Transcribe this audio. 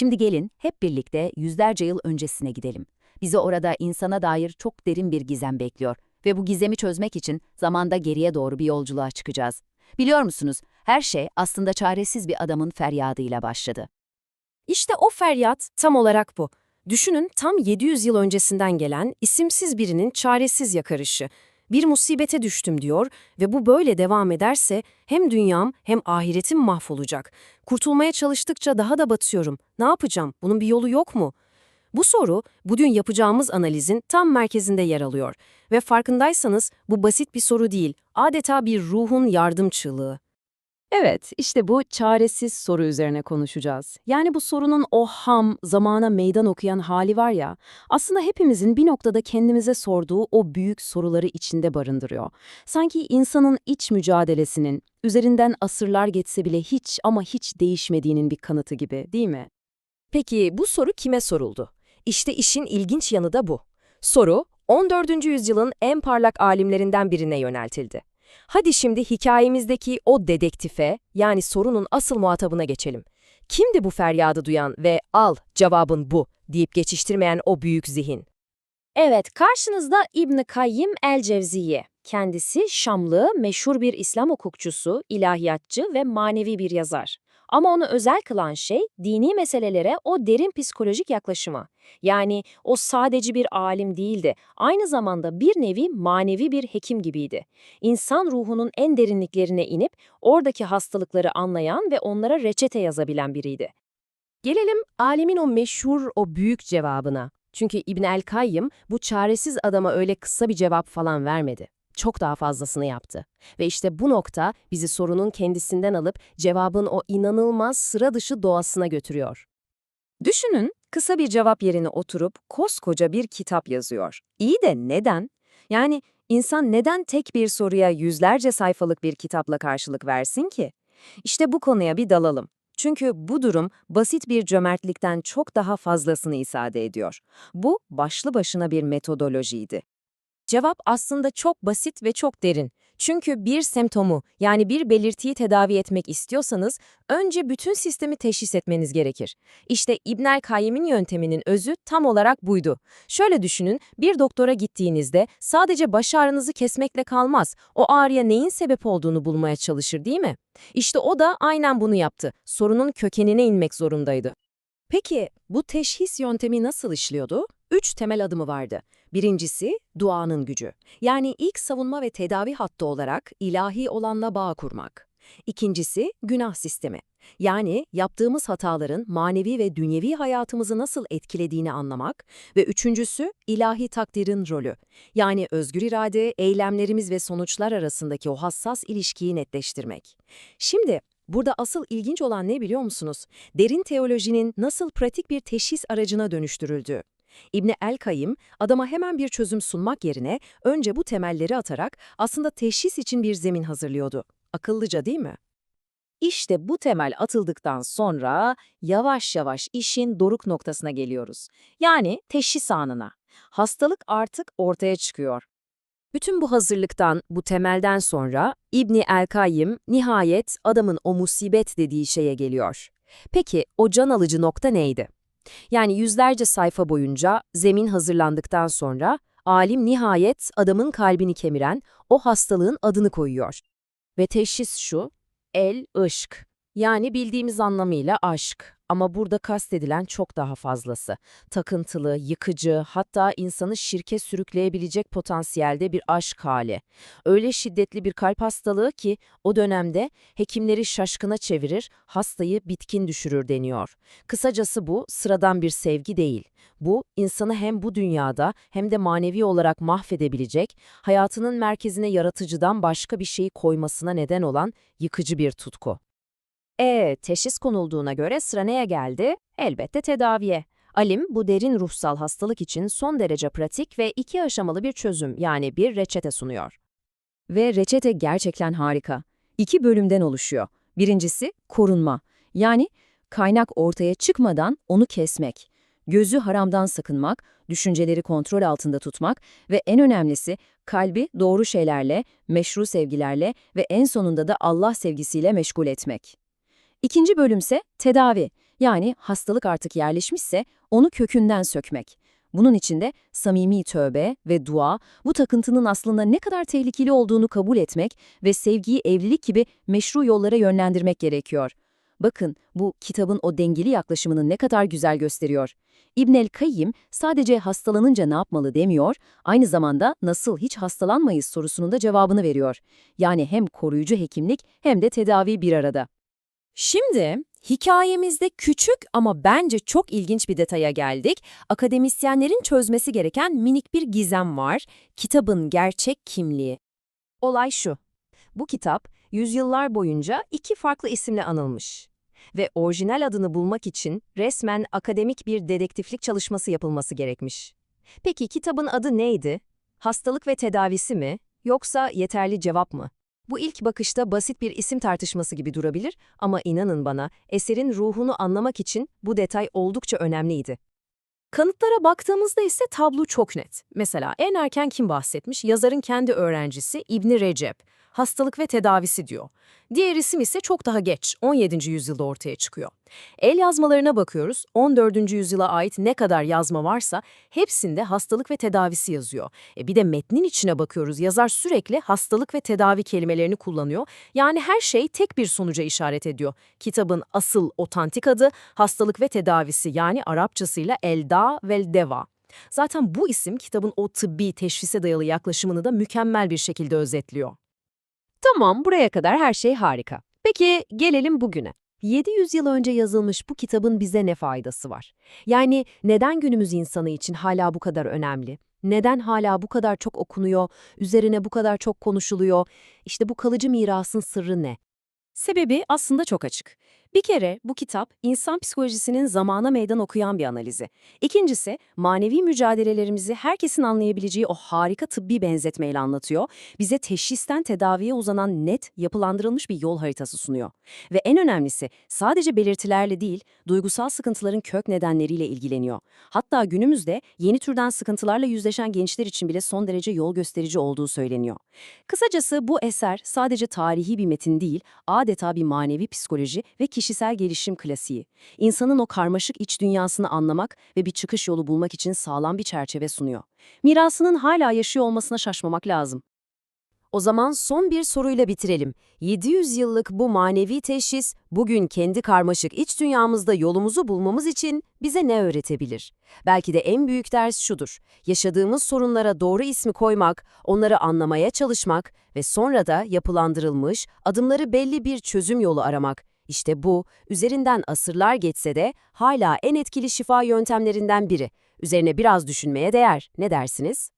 Şimdi gelin hep birlikte yüzlerce yıl öncesine gidelim. Bizi orada insana dair çok derin bir gizem bekliyor ve bu gizemi çözmek için zamanda geriye doğru bir yolculuğa çıkacağız. Biliyor musunuz, her şey aslında çaresiz bir adamın feryadıyla başladı. İşte o feryat tam olarak bu. Düşünün tam 700 yıl öncesinden gelen isimsiz birinin çaresiz yakarışı. Bir musibete düştüm diyor ve bu böyle devam ederse hem dünyam hem ahiretim mahvolacak. Kurtulmaya çalıştıkça daha da batıyorum. Ne yapacağım? Bunun bir yolu yok mu? Bu soru bugün yapacağımız analizin tam merkezinde yer alıyor. Ve farkındaysanız bu basit bir soru değil, adeta bir ruhun yardım çığlığı. Evet, işte bu çaresiz soru üzerine konuşacağız. Yani bu sorunun o ham, zamana meydan okuyan hali var ya, aslında hepimizin bir noktada kendimize sorduğu o büyük soruları içinde barındırıyor. Sanki insanın iç mücadelesinin, üzerinden asırlar geçse bile hiç ama hiç değişmediğinin bir kanıtı gibi, değil mi? Peki bu soru kime soruldu? İşte işin ilginç yanı da bu. Soru 14. yüzyılın en parlak alimlerinden birine yöneltildi. Hadi şimdi hikayemizdeki o dedektife, yani sorunun asıl muhatabına geçelim. Kimdi bu feryadı duyan ve al cevabın bu deyip geçiştirmeyen o büyük zihin? Evet, karşınızda İbn Kayyim el-Cevziye. Kendisi Şamlı, meşhur bir İslam hukukçusu, ilahiyatçı ve manevi bir yazar. Ama onu özel kılan şey dini meselelere o derin psikolojik yaklaşımı. Yani o sadece bir alim değildi, aynı zamanda bir nevi manevi bir hekim gibiydi. İnsan ruhunun en derinliklerine inip oradaki hastalıkları anlayan ve onlara reçete yazabilen biriydi. Gelelim alimin o meşhur, o büyük cevabına. Çünkü İbn el-Kayyım bu çaresiz adama öyle kısa bir cevap falan vermedi. Çok daha fazlasını yaptı. Ve işte bu nokta bizi sorunun kendisinden alıp cevabın o inanılmaz sıra dışı doğasına götürüyor. Düşünün, kısa bir cevap yerine oturup koskoca bir kitap yazıyor. İyi de neden? Yani insan neden tek bir soruya yüzlerce sayfalık bir kitapla karşılık versin ki? İşte bu konuya bir dalalım. Çünkü bu durum basit bir cömertlikten çok daha fazlasını ifade ediyor. Bu başlı başına bir metodolojiydi. Cevap aslında çok basit ve çok derin. Çünkü bir semptomu yani bir belirtiyi tedavi etmek istiyorsanız önce bütün sistemi teşhis etmeniz gerekir. İşte İbnel Kayyim'in yönteminin özü tam olarak buydu. Şöyle düşünün, bir doktora gittiğinizde sadece baş ağrınızı kesmekle kalmaz. O ağrıya neyin sebep olduğunu bulmaya çalışır değil mi? İşte o da aynen bunu yaptı. Sorunun kökenine inmek zorundaydı. Peki bu teşhis yöntemi nasıl işliyordu? Üç temel adımı vardı. Birincisi duanın gücü. Yani ilk savunma ve tedavi hattı olarak ilahi olanla bağ kurmak. İkincisi günah sistemi. Yani yaptığımız hataların manevi ve dünyevi hayatımızı nasıl etkilediğini anlamak ve üçüncüsü ilahi takdirin rolü. Yani özgür irade, eylemlerimiz ve sonuçlar arasındaki o hassas ilişkiyi netleştirmek. Şimdi Burada asıl ilginç olan ne biliyor musunuz? Derin teolojinin nasıl pratik bir teşhis aracına dönüştürüldüğü. İbni El-Kayyım, adama hemen bir çözüm sunmak yerine önce bu temelleri atarak aslında teşhis için bir zemin hazırlıyordu. Akıllıca değil mi? İşte bu temel atıldıktan sonra yavaş yavaş işin doruk noktasına geliyoruz. Yani teşhis anına. Hastalık artık ortaya çıkıyor. Bütün bu hazırlıktan, bu temelden sonra İbni El-Kayyim nihayet adamın o musibet dediği şeye geliyor. Peki o can alıcı nokta neydi? Yani yüzlerce sayfa boyunca zemin hazırlandıktan sonra alim nihayet adamın kalbini kemiren o hastalığın adını koyuyor. Ve teşhis şu, el-ışk. Yani bildiğimiz anlamıyla aşk. Ama burada kastedilen çok daha fazlası. Takıntılı, yıkıcı, hatta insanı şirke sürükleyebilecek potansiyelde bir aşk hali. Öyle şiddetli bir kalp hastalığı ki o dönemde hekimleri şaşkına çevirir, hastayı bitkin düşürür deniyor. Kısacası bu sıradan bir sevgi değil. Bu, insanı hem bu dünyada hem de manevi olarak mahvedebilecek, hayatının merkezine yaratıcıdan başka bir şeyi koymasına neden olan yıkıcı bir tutku. E, teşhis konulduğuna göre sıra neye geldi? Elbette tedaviye. Alim bu derin ruhsal hastalık için son derece pratik ve iki aşamalı bir çözüm yani bir reçete sunuyor. Ve reçete gerçekten harika. İki bölümden oluşuyor. Birincisi korunma. Yani kaynak ortaya çıkmadan onu kesmek. Gözü haramdan sakınmak, düşünceleri kontrol altında tutmak ve en önemlisi kalbi doğru şeylerle, meşru sevgilerle ve en sonunda da Allah sevgisiyle meşgul etmek. İkinci bölümse tedavi. Yani hastalık artık yerleşmişse onu kökünden sökmek. Bunun için de samimi tövbe ve dua, bu takıntının aslında ne kadar tehlikeli olduğunu kabul etmek ve sevgiyi evlilik gibi meşru yollara yönlendirmek gerekiyor. Bakın bu kitabın o dengeli yaklaşımını ne kadar güzel gösteriyor. İbn el-Kayyim sadece hastalanınca ne yapmalı demiyor, aynı zamanda nasıl hiç hastalanmayız sorusunun da cevabını veriyor. Yani hem koruyucu hekimlik hem de tedavi bir arada. Şimdi hikayemizde küçük ama bence çok ilginç bir detaya geldik. Akademisyenlerin çözmesi gereken minik bir gizem var. Kitabın gerçek kimliği. Olay şu. Bu kitap yüzyıllar boyunca iki farklı isimle anılmış. Ve orijinal adını bulmak için resmen akademik bir dedektiflik çalışması yapılması gerekmiş. Peki kitabın adı neydi? Hastalık ve tedavisi mi? Yoksa yeterli cevap mı? Bu ilk bakışta basit bir isim tartışması gibi durabilir ama inanın bana eserin ruhunu anlamak için bu detay oldukça önemliydi. Kanıtlara baktığımızda ise tablo çok net. Mesela en erken kim bahsetmiş? Yazarın kendi öğrencisi İbni Recep. Hastalık ve tedavisi diyor. Diğer isim ise çok daha geç, 17. yüzyılda ortaya çıkıyor. El yazmalarına bakıyoruz, 14. yüzyıla ait ne kadar yazma varsa hepsinde hastalık ve tedavisi yazıyor. E bir de metnin içine bakıyoruz, yazar sürekli hastalık ve tedavi kelimelerini kullanıyor. Yani her şey tek bir sonuca işaret ediyor. Kitabın asıl otantik adı hastalık ve tedavisi yani Arapçasıyla elda vel deva. Zaten bu isim kitabın o tıbbi teşhise dayalı yaklaşımını da mükemmel bir şekilde özetliyor. Tamam, buraya kadar her şey harika. Peki gelelim bugüne. 700 yıl önce yazılmış bu kitabın bize ne faydası var? Yani neden günümüz insanı için hala bu kadar önemli? Neden hala bu kadar çok okunuyor, üzerine bu kadar çok konuşuluyor? İşte bu kalıcı mirasın sırrı ne? Sebebi aslında çok açık. Bir kere bu kitap insan psikolojisinin zamana meydan okuyan bir analizi. İkincisi manevi mücadelelerimizi herkesin anlayabileceği o harika tıbbi benzetmeyle anlatıyor. Bize teşhisten tedaviye uzanan net, yapılandırılmış bir yol haritası sunuyor. Ve en önemlisi sadece belirtilerle değil, duygusal sıkıntıların kök nedenleriyle ilgileniyor. Hatta günümüzde yeni türden sıkıntılarla yüzleşen gençler için bile son derece yol gösterici olduğu söyleniyor. Kısacası bu eser sadece tarihi bir metin değil, adeta bir manevi psikoloji ve kişisel gelişim klasiği. İnsanın o karmaşık iç dünyasını anlamak ve bir çıkış yolu bulmak için sağlam bir çerçeve sunuyor. Mirasının hala yaşıyor olmasına şaşmamak lazım. O zaman son bir soruyla bitirelim. 700 yıllık bu manevi teşhis bugün kendi karmaşık iç dünyamızda yolumuzu bulmamız için bize ne öğretebilir? Belki de en büyük ders şudur. Yaşadığımız sorunlara doğru ismi koymak, onları anlamaya çalışmak ve sonra da yapılandırılmış, adımları belli bir çözüm yolu aramak. İşte bu, üzerinden asırlar geçse de hala en etkili şifa yöntemlerinden biri. Üzerine biraz düşünmeye değer. Ne dersiniz?